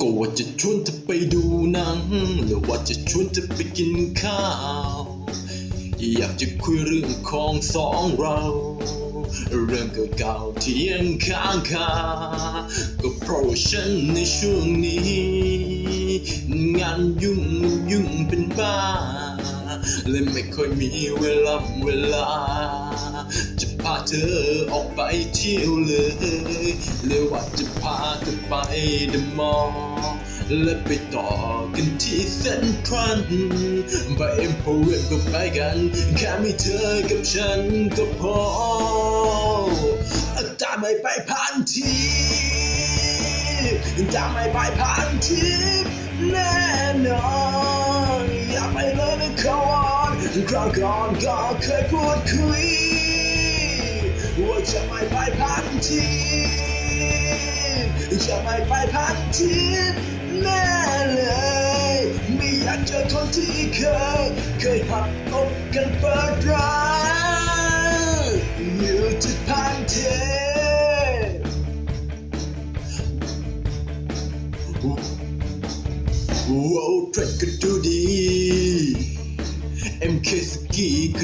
ก็ว่าจะชวนเธอไปดูหนังหรือว่าจะชวนเธอไปกินข้าว อยากจะคุยเรื่องของสองเรา เรื่องเก่าๆที่ยังค้างคา ก็เพราะว่าฉันในช่วงนี้ งานยุ่งยุ่งเป็นบ้า เลยไม่ค่อยมีเวลาเวลา จะพาเธอออกไปเที่ยวเลยเลยว่าจะพาเธอไปเดมอลและไปต่อกันที่เซ็นทรัลไปเอ็มโพเรียมก็ไปกันแค่มีเธอกับฉันก็พอตามไม่ไปผ่านทีตามไม่ไปผ่านที คราวก่อนก็เคยพูดคุย ว่าจะไม่ไปพันทีจะไม่ไปพันทีแน่เลยไม่อยากเจอคนที่เคย เคยหักอกกันเปิดร้าน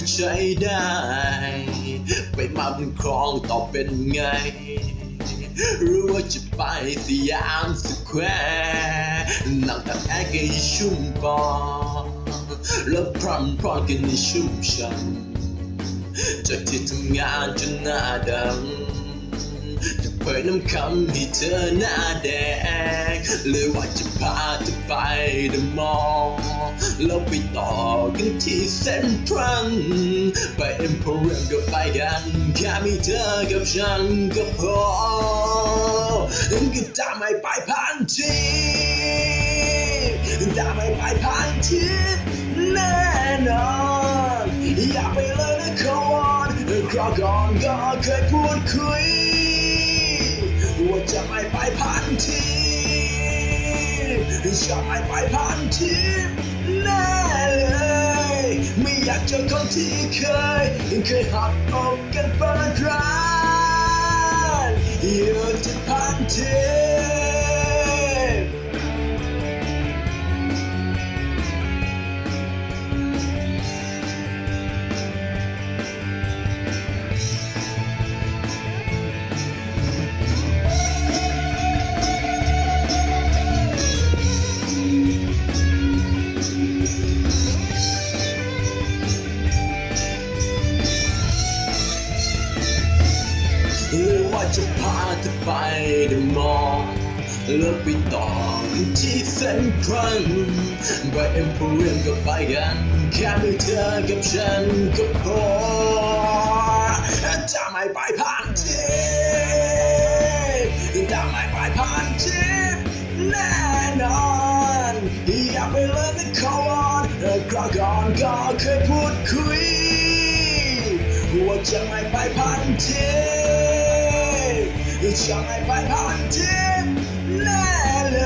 ก็ใช้ได้ ไปมาบนคลองต่อเป็นไงรือว่าจะไปสยามสแควร์นั่งตักแอร์กันให้ชุ่มปอแล้วพรำพรอนกันให้ชุ่มช่ำจากที่ทำงานจนหน้าดำจะเปิดน้ำคำให้เธอหน้าแดงเลยว่าจะพาเธอไปเดมอล ล์แล้วไปต่อกันที่เซ็นทรัลไปเอ็มโพเรียมก็ไปกันแค่มีเธอกับฉันก็พอก็จะไม่ไปผ่านทีจะไม่ไปผ่านทีแน่นอนอยากไปเลยนะคอนคราวก่อนก็เคยพูดคุยว่าจะไม่ไปพันที จะไม่ไปพันทีแน่เลย ไม่อยากเจอคนที่เคย เคยหักอกกันเปิดร้านอยู่ที่พันทีหรื ว่าจะพาเธอไปเดมอลแล้วไปต่อที่เซนทรัลไปเอ็มโพเรียมก็ไปกันแค่มีเธอกับฉันก็พอจะไม่ไปผ่านทีจะไม่ไปผ่านทีแน่นอนอยากไปเลยนะคอนคราวก่อนก็เคยพูดคุยว่าจะไม่ไปพันที จะไม่ไปพันทีแน่เล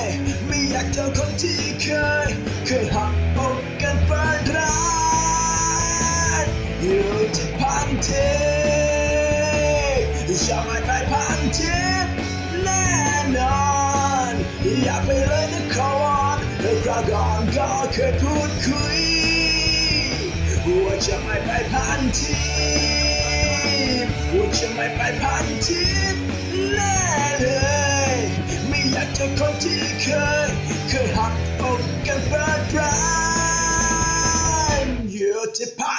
ย ไม่อยากเจอคนที่เคย เคยหักอกกันเปิดร้านอยู่ที่พันทีจะไม่ไปพันทีแน่นอนอยากไปเลยนะคอนคราวก่อนก็เคยพูดคุยว่าจะไม่ไปพันทีว่าจะไม่ไปพันทีแน่เลย ไม่อยากเจอคนที่เคย เคยหักอกกันเปิดร้านอยู่ที่พั